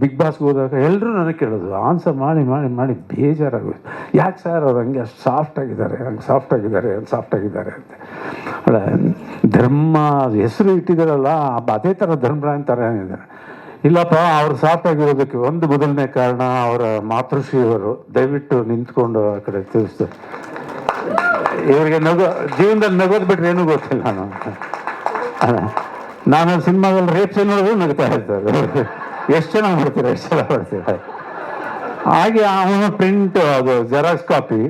Big ಬಾಸ್ಗೆ ಹೋದಾಗ ಎಲ್ಲರೂ ನನಗೆ ಕೇಳೋದು ಆನ್ಸರ್ ಮಾಡಿ ಮಾಡಿ ಮಾಡಿ, ಬೇಜಾರಾಗೋಯ್ತು. ಯಾಕೆ ಸರ್ ಅವ್ರು ಹಂಗೆ ಅಷ್ಟು ಸಾಫ್ಟ್ ಆಗಿದ್ದಾರೆ, ಹಂಗೆ ಸಾಫ್ಟ್ ಆಗಿದ್ದಾರೆ ಸಾಫ್ಟ್ ಆಗಿದ್ದಾರೆ ಅಂತ. ಧರ್ಮ ಹೆಸರು ಇಟ್ಟಿದ್ದಾರಲ್ಲ ಅದೇ ಥರ ಧರ್ಮ ಥರ ಏನಿದ್ದಾರೆ ಇಲ್ಲಪ್ಪ, ಅವ್ರು ಸಾಫ್ಟ್ ಆಗಿರೋದಕ್ಕೆ ಒಂದು ಮೊದಲನೇ ಕಾರಣ ಅವರ ಮಾತೃಶ್ರೀಯವರು. ದಯವಿಟ್ಟು ನಿಂತ್ಕೊಂಡು ಆ ಕಡೆ ತಿಳಿಸ್ತಾರೆ ಇವರಿಗೆ ನಗೋ, ಜೀವನದಲ್ಲಿ ನಗೋದು ಬಿಟ್ರೆ ಏನೂ ಗೊತ್ತಿಲ್ಲ ನಾನು. ನಾನು ಸಿನಿಮಾದಲ್ಲಿ ರೇಪ್ ನೋಡಿದ್ರು ನಗ್ತಾ ಇರ್ತಾರೆ ಎಷ್ಟು ಜನ ಬರ್ತೀರ ಎಷ್ಟು ಚೆನ್ನಾಗಿ ಬರ್ತೀರ ಹಾಗೆ ಅವನು ಪ್ರಿಂಟ್ ಅದು ಜೆರಾಕ್ಸ್ ಕಾಪಿ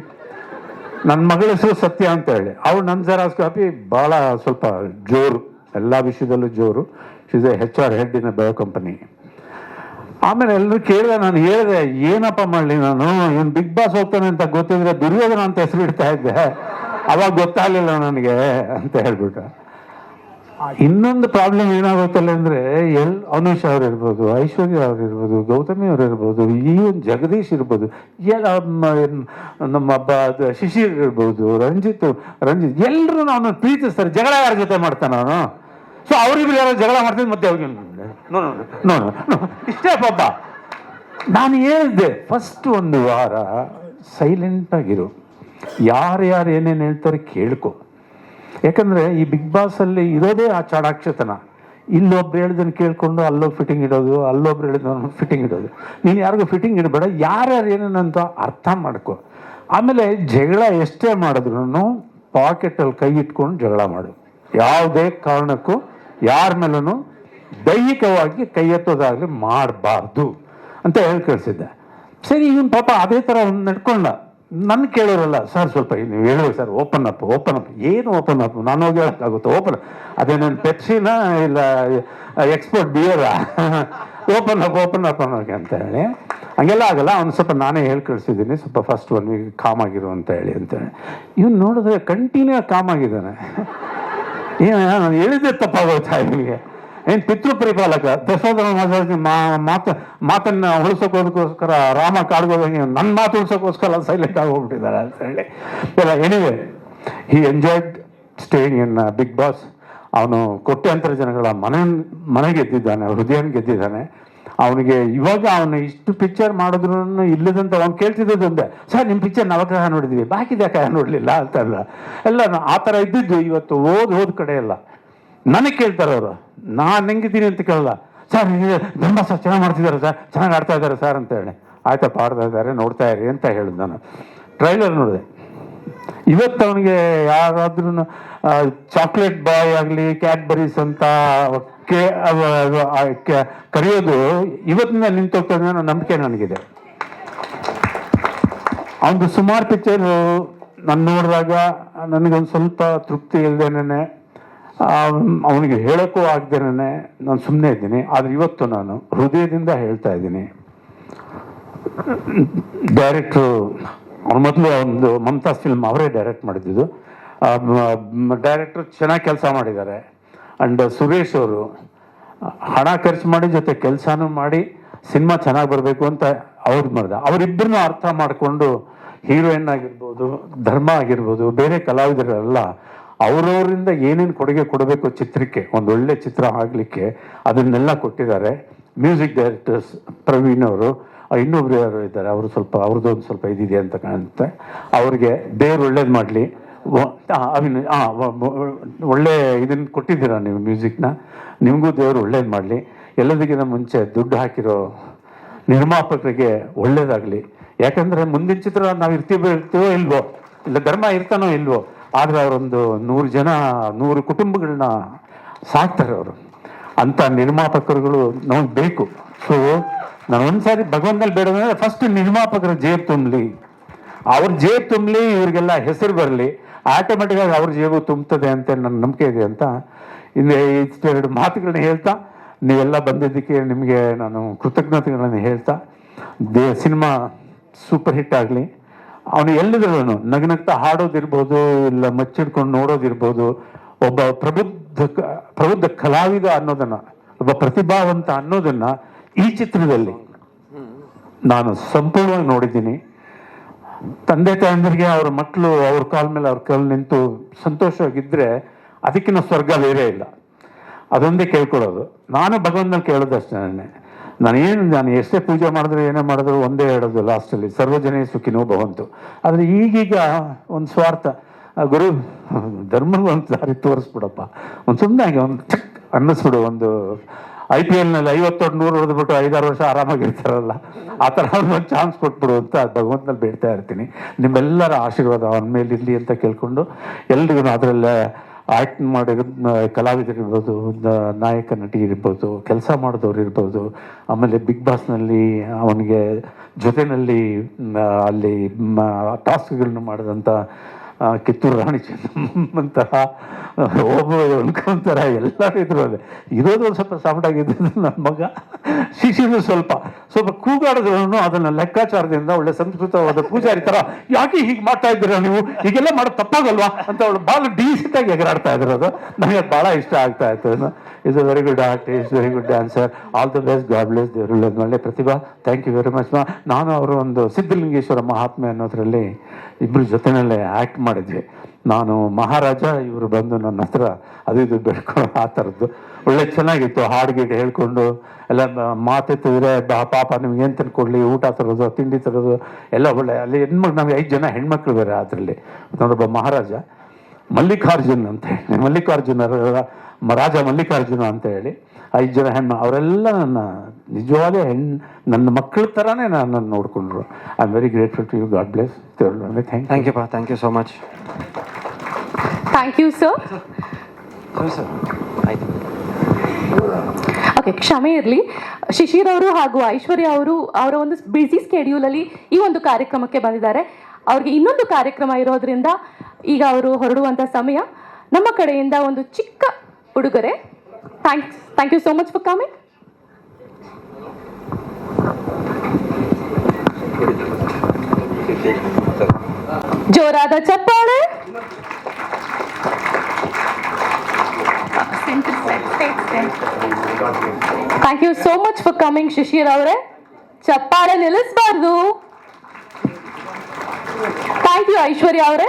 ನನ್ನ ಮಗಳ ಹೆಸರು ಸತ್ಯ ಅಂತ ಹೇಳಿ. ಅವಳು ನನ್ನ ಜೆರಾಕ್ಸ್ ಕಾಪಿ ಭಾಳ ಸ್ವಲ್ಪ ಜೋರು, ಎಲ್ಲ ವಿಷಯದಲ್ಲೂ ಜೋರು. Is a H R head in bio company ಆಮೇಲೆ ಎಲ್ಲರೂ ಕೇಳಿದೆ, ನಾನು ಹೇಳಿದೆ, ಏನಪ್ಪ ಮಾಡಲಿ ನಾನು? ಇವನು ಬಿಗ್ ಬಾಸ್ ಹೋಗ್ತಾನೆ ಅಂತ ಗೊತ್ತಿದ್ರೆ ದುರ್ಯೋಧನ ಅಂತ ಹೆಸರು ಇಡ್ತಾ ಇದ್ದೆ. ಅವಾಗ ಗೊತ್ತಾಗಲಿಲ್ಲ ನನಗೆ, ಅಂತ ಹೇಳ್ಬಿಟ್ಟು. ಇನ್ನೊಂದು ಪ್ರಾಬ್ಲಮ್ ಏನಾಗುತ್ತಲ್ಲ ಅಂದ್ರೆ ಎಲ್ ಅನುಷ್ ಅವ್ರು ಇರ್ಬೋದು ಐಶ್ವರ್ಯ ಅವ್ರು ಇರ್ಬೋದು ಗೌತಮಿ ಅವ್ರು ಇರ್ಬೋದು ಈವನ್ ಜಗದೀಶ್ ಇರ್ಬೋದು ನಮ್ಮ ಹಬ್ಬ ಶಿಶಿರ್ ಇರ್ಬೋದು, ರಂಜಿತ್ ರಂಜಿತ್ ಎಲ್ಲರೂ ನಾನು ಪ್ರೀತಿಸ್ತಾರೆ ಜಗಳ ಯಾರ ಜೊತೆ ಮಾಡ್ತಾನೆ ಅವನು ಸೊ ಅವ್ರಿಬ್ರು ಯಾರು ಜಗಳ ಮಾಡ್ತೀನಿ ಮತ್ತೆ ಅವ್ರಿಗೆ ನೋ ಇಷ್ಟೇ ಪಾಪ. ನಾನು ಹೇಳಿದೆ ಫಸ್ಟ್ ಒಂದು ವಾರ ಸೈಲೆಂಟ್ ಆಗಿರು. ಯಾರು ಯಾರು ಏನೇನು ಹೇಳ್ತಾರೆ ಕೇಳ್ಕೊ. ಯಾಕಂದ್ರೆ ಈ ಬಿಗ್ ಬಾಸ್ ಅಲ್ಲಿ ಇರೋದೇ ಆ ಚಾಡಾಕ್ಷತನ ಇಲ್ಲೊಬ್ರು ಹೇಳಿದನ್ನು ಕೇಳ್ಕೊಂಡು ಅಲ್ಲೋ ಫಿಟ್ಟಿಂಗ್ ಇಡೋದು, ಅಲ್ಲೊಬ್ರು ಹೇಳಿದನ್ನು ಫಿಟ್ಟಿಂಗ್ ಇಡೋದು. ನೀನು ಯಾರಿಗೂ ಫಿಟ್ಟಿಂಗ್ ಇಡಬೇಡ, ಯಾರ್ಯಾರು ಏನೇನಂತ ಅರ್ಥ ಮಾಡ್ಕೊ. ಆಮೇಲೆ ಜಗಳ ಎಷ್ಟೇ ಮಾಡಿದ್ರು ಪಾಕೆಟಲ್ಲಿ ಕೈ ಇಟ್ಕೊಂಡು ಜಗಳ ಮಾಡು. ಯಾವುದೇ ಕಾರಣಕ್ಕೂ ಯಾರ ಮೇಲೂ ದೈಹಿಕವಾಗಿ ಕೈ ಎತ್ತೋದಾಗಲಿ ಮಾಡಬಾರ್ದು ಅಂತ ಹೇಳಿ ಕಳಿಸಿದ್ದೆ. ಸರಿ, ಇವನು ಪಾಪ ಅದೇ ಥರ ಒಂದು ನಡ್ಕೊಂಡ. ನನ್ನ ಕೇಳೋರಲ್ಲ, ಸರ್ ಸ್ವಲ್ಪ ನೀವು ಹೇಳಬೇಕು sir open up open up ಏನು ಓಪನ್ ಅಪ್ ನಾನು ಹೋಗಿ ಹೇಳೋಕ್ಕಾಗುತ್ತೆ? ಓಪನ್ ಅದೇ ನನ್ನ ಪೆಪ್ಸಿನ ಇಲ್ಲ ಎಕ್ಸ್ಪೋರ್ಟ್ ಬಿಯರ ಓಪನ್ ಅಪ್ ಓಪನ್ ಅಪ್ ಅನ್ನೋಕೆ ಅಂತ ಹೇಳಿ. ಹಂಗೆಲ್ಲ ಆಗಲ್ಲ ಅವ್ನು ಸ್ವಲ್ಪ ನಾನೇ ಹೇಳಿ ಕಳಿಸಿದ್ದೀನಿ. ಸ್ವಲ್ಪ ಫಸ್ಟ್ ಒನ್ ವೀಕ್ ಕಾಮ್ ಆಗಿರು ಅಂತ ಹೇಳಿ ಅಂತ ಹೇಳಿ. ಇವ್ನು ನೋಡಿದ್ರೆ ಕಂಟಿನ್ಯೂ ಕಾಮ್ ಆಗಿದ್ದಾನೆ. ಏನು ನಾನು ಹೇಳಿದ್ದೆ ತಪ್ಪಾಗೋಯ್ತಾ ಇವನಿಗೆ? ಏನು ಪಿತೃ ಪರಿಪಾಲಕ? ದಶೋಧನ ಮಾ ಮಾತು ಮಾತನ್ನ ಉಳಿಸೋಕೋದಕ್ಕೋಸ್ಕರ ರಾಮ ಕಾಡ್ಗೋದಂಗೆ ನನ್ನ ಮಾತು ಉಳಿಸೋಕ್ಕೋಸ್ಕರ ಸೈಲೆಂಟ್ ಆಗೋಗ್ಬಿಟ್ಟಿದ್ದಾರೆ ಅಂತ ಹೇಳಿ. ಇಲ್ಲ anyway he enjoyed staying in big boss ಅವನು ಕೋಟ್ಯಾಂತರ ಜನಗಳ ಮನೆ ಮನೆ ಗೆದ್ದಿದ್ದಾನೆ ಹೃದಯ ಗೆದ್ದಿದ್ದಾನೆ. ಅವನಿಗೆ ಇವಾಗ ಅವನು ಇಷ್ಟು ಪಿಕ್ಚರ್ ಮಾಡಿದ್ರು ಇಲ್ಲದಂತ ಅವ್ನು ಕೇಳ್ತಿದ್ದದ್ದು ಒಂದೇ, ಸರ್ ನಿಮ್ಮ ಪಿಕ್ಚರ್ ನವಗ್ರಹ ನೋಡಿದ್ವಿ ಬಾಕಿದ್ಯಾಕ ನೋಡಲಿಲ್ಲ? ಅಂತಲ್ಲ ಎಲ್ಲ ಆ ಥರ ಇದ್ದಿದ್ದು ಇವತ್ತು ಓದ್ ಹೋದ ಕಡೆ ಎಲ್ಲ. ನನಗೆ ಕೇಳ್ತಾರೆ ಅವರು ನಾನು ಹೆಂಗಿದ್ದೀನಿ ಅಂತ ಕೇಳಲ್ಲ. ಸರ್ ತುಂಬ ಸರ್ ಚೆನ್ನಾಗಿ ಮಾಡ್ತಿದ್ದಾರೆ ಸರ್, ಚೆನ್ನಾಗಿ ಆಡ್ತಾ ಇದ್ದಾರೆ ಸರ್ ಅಂತ ಹೇಳಿ. ಆಯ್ತಪ್ಪ, ಆಡ್ತಾ ಇದ್ದಾರೆ, ನೋಡ್ತಾ ಇರಿ ಅಂತ ಹೇಳಿದ್ ನಾನು. ಟ್ರೈಲರ್ ನೋಡಿದೆ. ಇವತ್ತು ಅವನಿಗೆ ಯಾರಾದ್ರೂ ಚಾಕ್ಲೇಟ್ ಬಾಯ್ ಆಗಲಿ ಕ್ಯಾಡ್ಬರೀಸ್ ಅಂತ ಕೆ ಕರೆಯೋದು ಇವತ್ತಿನ ನಿಂತೋಗ್ತದೆ ಅನ್ನೋ ನಂಬಿಕೆ ನನಗಿದೆ. ಅವನದು ಸುಮಾರು ಪಿಕ್ಚರ್ ನಾನು ನೋಡಿದಾಗ ನನಗೊಂದು ಸ್ವಲ್ಪ ತೃಪ್ತಿ ಇಲ್ದೇನೆ ಅವನಿಗೆ ಹೇಳೋಕ್ಕೂ ಆಗ್ದೇನೆ ನಾನು ಸುಮ್ಮನೆ ಇದ್ದೀನಿ. ಆದರೆ ಇವತ್ತು ನಾನು ಹೃದಯದಿಂದ ಹೇಳ್ತಾ ಇದ್ದೀನಿ. ಡೈರೆಕ್ಟ್ರು ಅವ್ರ ಮೊದಲು ಒಂದು ಮಮತಾಸ್ ಫಿಲ್ಮ್ ಅವರೇ ಡೈರೆಕ್ಟ್ ಮಾಡಿದ್ದು. ಡೈರೆಕ್ಟ್ರು ಚೆನ್ನಾಗಿ ಕೆಲಸ ಮಾಡಿದ್ದಾರೆ. ಆ್ಯಂಡ್ ಸುರೇಶ್ ಅವರು, ಹಣ ಖರ್ಚು ಮಾಡಿ ಜೊತೆ ಕೆಲಸನೂ ಮಾಡಿ ಸಿನಿಮಾ ಚೆನ್ನಾಗಿ ಬರಬೇಕು ಅಂತ ಅವ್ರು ಮಾಡಿದೆ ಅವರಿಬ್ಬರನ್ನೂ ಅರ್ಥ ಮಾಡಿಕೊಂಡು ಹೀರೋಯಿನ್ ಆಗಿರ್ಬೋದು, ಧರ್ಮ ಆಗಿರ್ಬೋದು, ಬೇರೆ ಕಲಾವಿದರೆಲ್ಲ ಅವರವರಿಂದ ಏನೇನು ಕೊಡುಗೆ ಕೊಡಬೇಕು ಚಿತ್ರಕ್ಕೆ ಒಂದು ಒಳ್ಳೆ ಚಿತ್ರ ಆಗಲಿಕ್ಕೆ ಅದನ್ನೆಲ್ಲ ಕೊಟ್ಟಿದ್ದಾರೆ. ಮ್ಯೂಸಿಕ್ ಡೈರೆಕ್ಟರ್ಸ್ ಪ್ರವೀಣ್ ಅವರು ಆ, ಇನ್ನೊಬ್ರು ಯಾರು ಇದ್ದಾರೆ ಅವರು ಸ್ವಲ್ಪ ಅವ್ರದ್ದು ಒಂದು ಸ್ವಲ್ಪ ಇದಿದೆ ಅಂತ ಕಾಣುತ್ತೆ. ಅವ್ರಿಗೆ ದೇವ್ರು ಒಳ್ಳೇದು ಮಾಡಲಿ. ಅವಿನ ಒಳ್ಳೆ ಇದನ್ನು ಕೊಟ್ಟಿದ್ದೀರಾ ನೀವು ಮ್ಯೂಸಿಕ್ನ ನಿಮಗೂ ದೇವರು ಒಳ್ಳೇದು ಮಾಡಲಿ. ಎಲ್ಲದಕ್ಕಿಂತ ಮುಂಚೆ ದುಡ್ಡು ಹಾಕಿರೋ ನಿರ್ಮಾಪಕರಿಗೆ ಒಳ್ಳೇದಾಗಲಿ. ಯಾಕಂದರೆ ಮುಂದಿನ ಚಿತ್ರ ನಾವು ಇರ್ತೀವೋ ಇರ್ತೀವೋ ಇಲ್ವೋ? ಇಲ್ಲ ಧರ್ಮ ಇರ್ತಾನೋ ಇಲ್ವೋ? ಆದರೆ ಅವರೊಂದು ನೂರು ಜನ, ನೂರು ಕುಟುಂಬಗಳನ್ನ ಸಾಕ್ತಾರೆ ಅವರು. ಅಂಥ ನಿರ್ಮಾಪಕರುಗಳು ನಮಗೆ ಬೇಕು. ಸೊ ನಾನು ಒಂದು ಸಾರಿ ಭಗವಂತನಲ್ಲಿ ಬೇಡೋದಂದ್ರೆ ಫಸ್ಟ್ ನಿರ್ಮಾಪಕರ ಜೇಬ್ ತುಂಬಲಿ. ಅವ್ರ ಜೇಬ್ ತುಂಬಲಿ, ಇವರಿಗೆಲ್ಲ ಹೆಸರು ಬರಲಿ. ಆಟೋಮೆಟಿಕ್ ಆಗಿ ಅವ್ರ ಜೇಬು ತುಂಬುತ್ತದೆ ಅಂತ ನನ್ನ ನಂಬಿಕೆ ಇದೆ ಅಂತ ಇನ್ನು ಇಷ್ಟೆರಡು ಮಾತುಗಳನ್ನ ಹೇಳ್ತಾ, ನೀವೆಲ್ಲ ಬಂದಿದ್ದಕ್ಕೆ ನಿಮಗೆ ನಾನು ಕೃತಜ್ಞತೆಗಳನ್ನು ಹೇಳ್ತಾ, ದೇ, ಸಿನಿಮಾ ಸೂಪರ್ ಹಿಟ್ ಆಗಲಿ. ಅವನು ಎಲ್ಲಿದ್ರು ನಗ್ನಗ್ತಾ ಹಾಡೋದಿರ್ಬೋದು, ಇಲ್ಲ ಮಚ್ಚಿಡ್ಕೊಂಡು ನೋಡೋದಿರ್ಬೋದು, ಒಬ್ಬ ಪ್ರಬುದ್ಧ ಪ್ರಬುದ್ಧ ಕಲಾವಿದ ಅನ್ನೋದನ್ನ, ಒಬ್ಬ ಪ್ರತಿಭಾವಂತ ಅನ್ನೋದನ್ನ ಈ ಚಿತ್ರದಲ್ಲಿ ನಾನು ಸಂಪೂರ್ಣವಾಗಿ ನೋಡಿದ್ದೀನಿ. ತಂದೆ ತಾಯಂದಿರಿಗೆ, ಅವ್ರ ಮಕ್ಕಳು ಅವ್ರ ಕಾಲ ಮೇಲೆ ಅವ್ರ ಕಾಲ್ ನಿಂತು ಸಂತೋಷವಾಗಿದ್ದರೆ ಅದಕ್ಕಿಂತ ಸ್ವರ್ಗ ಬೇರೆ ಇಲ್ಲ. ಅದೊಂದೇ ಕೇಳ್ಕೊಳ್ಳೋದು. ನಾನು ಭಗವಂತನ ಕೇಳೋದು ಅಷ್ಟೇ ನಾನೇನು ನಾನು ಎಷ್ಟೇ ಪೂಜೆ ಮಾಡಿದ್ರು ಏನೇ ಮಾಡಿದ್ರು ಒಂದೇ ಹೇಳೋದು ಲಾಸ್ಟಲ್ಲಿ, ಸರ್ವಜನೇ ಸುಖಿನೋ ಭವಂತು. ಆದರೆ ಈಗೀಗ ಒಂದು ಸ್ವಾರ್ಥ ಗುರು ಧರ್ಮಕ್ಕೆ ಒಂದು ದಾರಿ ತೋರಿಸ್ಬಿಡಪ್ಪ. ಒಂದು ಸುಮ್ಮನೆ ಒಂದು ಚಕ್ ಅನ್ನಿಸ್ಬಿಡು, ಒಂದು ಐ ಪಿ ಎಲ್ನಲ್ಲಿ ಐವತ್ತೊಟ್ಟು ನೂರು ಹೊಡೆದ್ಬಿಟ್ಟು ಐದಾರು ವರ್ಷ ಆರಾಮಾಗಿರ್ತಾರಲ್ಲ, ಆ ಥರ ಒಂದು ಚಾನ್ಸ್ ಕೊಟ್ಬಿಡು ಅಂತ ಭಗವಂತನಲ್ಲಿ ಬೇಡ್ತಾ ಇರ್ತೀನಿ. ನಿಮ್ಮೆಲ್ಲರ ಆಶೀರ್ವಾದ ಅವನ ಮೇಲೆ ಇರಲಿ ಅಂತ ಕೇಳ್ಕೊಂಡು ಎಲ್ರಿಗೂ ಅದರಲ್ಲೇ ಆ್ಯಕ್ಟ್ ಮಾಡಿರೋ ಕಲಾವಿದರಿರ್ಬೋದು ನಾಯಕ ನಟಿ ಇರ್ಬೋದು ಕೆಲಸ ಮಾಡಿದವ್ರು ಇರ್ಬೋದು, ಆಮೇಲೆ ಬಿಗ್ ಬಾಸ್ನಲ್ಲಿ ಅವನಿಗೆ ಜೊತೆಯಲ್ಲಿ ಅಲ್ಲಿ ಟಾಸ್ಕ್ಗಳನ್ನು ಮಾಡಿದಂಥ ಕಿತ್ತೂರು ರಾಣಿ ಚೆನ್ನಮ್ಮಂತಹ ಒಬ್ಬ ಅನ್ಕೊಂತಾರ, ಎಲ್ಲರೂ ಇದ್ರು ಅದೇ. ಇರೋದು ಸ್ವಲ್ಪ ಸಾಫ್ಟ್ ಆಗಿದ್ದು ನನ್ನ ಮಗ. ಶಿಶಿರು ಸ್ವಲ್ಪ ಸ್ವಲ್ಪ ಕೂಗಾಡಿದ್ರು ಅದನ್ನ ಲೆಕ್ಕಾಚಾರದಿಂದ ಒಳ್ಳೆ ಸಂಸ್ಕೃತವಾದ ಪೂಜಾರಿ ತರ, ಯಾಕೆ ಹೀಗೆ ಮಾಡ್ತಾ ಇದ್ದೀರಾ ನೀವು? ಹೀಗೆಲ್ಲ ಮಾಡೋದು ತಪ್ಪಾಗಲ್ವಾ? ಅಂತ ಅವಳು ಭಾಳ ಡೀಸೆಂಟ್ ಆಗಿ ಎಗರಾಡ್ತಾ ಇದ್ರದು. ನನಗೆ ಅದು ಭಾಳ ಇಷ್ಟ ಆಗ್ತಾ ಇತ್ತು. Is a very good artist very good dancer all the best god bless ದೇವರು ಪ್ರತಿಭಾ. ಥ್ಯಾಂಕ್ ಯು ವೆರಿ ಮಚ್ ಮಾ ನಾನು ಅವರು ಒಂದು ಸಿದ್ಧಲಿಂಗೇಶ್ವರ ಮಹಾತ್ಮೆ ಅನ್ನೋದ್ರಲ್ಲಿ ಇಬ್ಬರು ಜೊತೆನಲ್ಲೇ ಆ್ಯಕ್ಟ್ ಮಾಡಿದ್ವಿ. ನಾನು ಮಹಾರಾಜ, ಇವರು ಬಂದು ನನ್ನ ಹತ್ರ ಅದು ಇದು ಬೆಳ್ಕೊಂಡು ಆ ಥರದ್ದು. ಒಳ್ಳೆ ಚೆನ್ನಾಗಿತ್ತು ಹಾಡು ಗೀಡು ಹೇಳ್ಕೊಂಡು ಎಲ್ಲ ಮಾತು ಮಾತೆತ್ತಿದ್ರೆ ಬಾ- ಪಾಪ, ನಿಮ್ಗೆ ಏನು ತಂದ್ಕೊಡ್ಲಿ ಊಟ ತರೋದು, ತಿಂಡಿ ತರೋದು, ಎಲ್ಲ ಒಳ್ಳೆ. ಅಲ್ಲಿ ಹೆಣ್ಮಕ್ಳು ನಮಗೆ ಐದು ಜನ ಹೆಣ್ಮಕ್ಳು ಬೇರೆ ಅದರಲ್ಲಿ. ನೋಡೊಬ್ಬ ಮಹಾರಾಜ, ಮಲ್ಲಿಕಾರ್ಜುನ್ ಅಂತ ಹೇಳಿ. ಮಲ್ಲಿಕಾರ್ಜುನ ರಾಜ ಮಲ್ಲಿಕಾರ್ಜುನ ಅಂತ ಹೇಳಿ. ಐದು ಜನ ಹೆಣ್ಣು ಅವರೆಲ್ಲ ನನ್ನ ನಿಜವಾದ ಹೆಣ್ಣು ನನ್ನ ಮಕ್ಕಳ ಥರನೇ ನನ್ನ ನೋಡಿಕೊಂಡ್ರು. I am very grateful to you god bless thank thank you ಪಾ thank you so much thank you sir ಸರಿ ಸರ್ ಆಯ್ತು ಓಕೆ ಕ್ಷಮೆ ಇರಲಿ. ಶಿಶಿರ್ ಅವರು ಹಾಗೂ ಐಶ್ವರ್ಯ ಅವರು ಅವರ ಒಂದು ಬ್ಯುಸಿ ಸ್ಕೆಡ್ಯೂಲಲ್ಲಿ ಈ ಒಂದು ಕಾರ್ಯಕ್ರಮಕ್ಕೆ ಬಂದಿದ್ದಾರೆ. ಅವ್ರಿಗೆ ಇನ್ನೊಂದು ಕಾರ್ಯಕ್ರಮ ಇರೋದ್ರಿಂದ ಈಗ ಅವರು ಹೊರಡುವಂಥ ಸಮಯ ನಮ್ಮ ಕಡೆಯಿಂದ ಒಂದು ಚಿಕ್ಕ ಉಡುಗೊರೆ. Thanks thank you so much for coming ಜೋರಾದ ಚಪ್ಪಾಳೆ thank you so much for coming Shishir ಅವರೇ ಚಪ್ಪಾಳೆ ನಿಲ್ಲಿಸಬಾರ್ದು ಥ್ಯಾಂಕ್ ಯು ಐಶ್ವರ್ಯ ಅವರೇ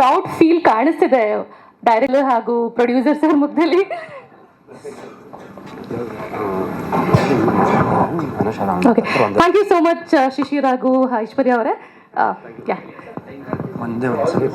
ಪ್ರೌಡ್ ಫೀಲ್ ಕಾಣಿಸ್ತಿದೆ ಡೈರೆಕ್ಟರ್ ಹಾಗೂ ಪ್ರೊಡ್ಯೂಸರ್ ಸರ್ ಮುಖದಲ್ಲಿ. Thank you so much Shishir ಹಾಗೂ ಐಶ್ವರ್ಯ ಅವರೇ. ಒಂದೇ ಒಂದು ಸರಿ.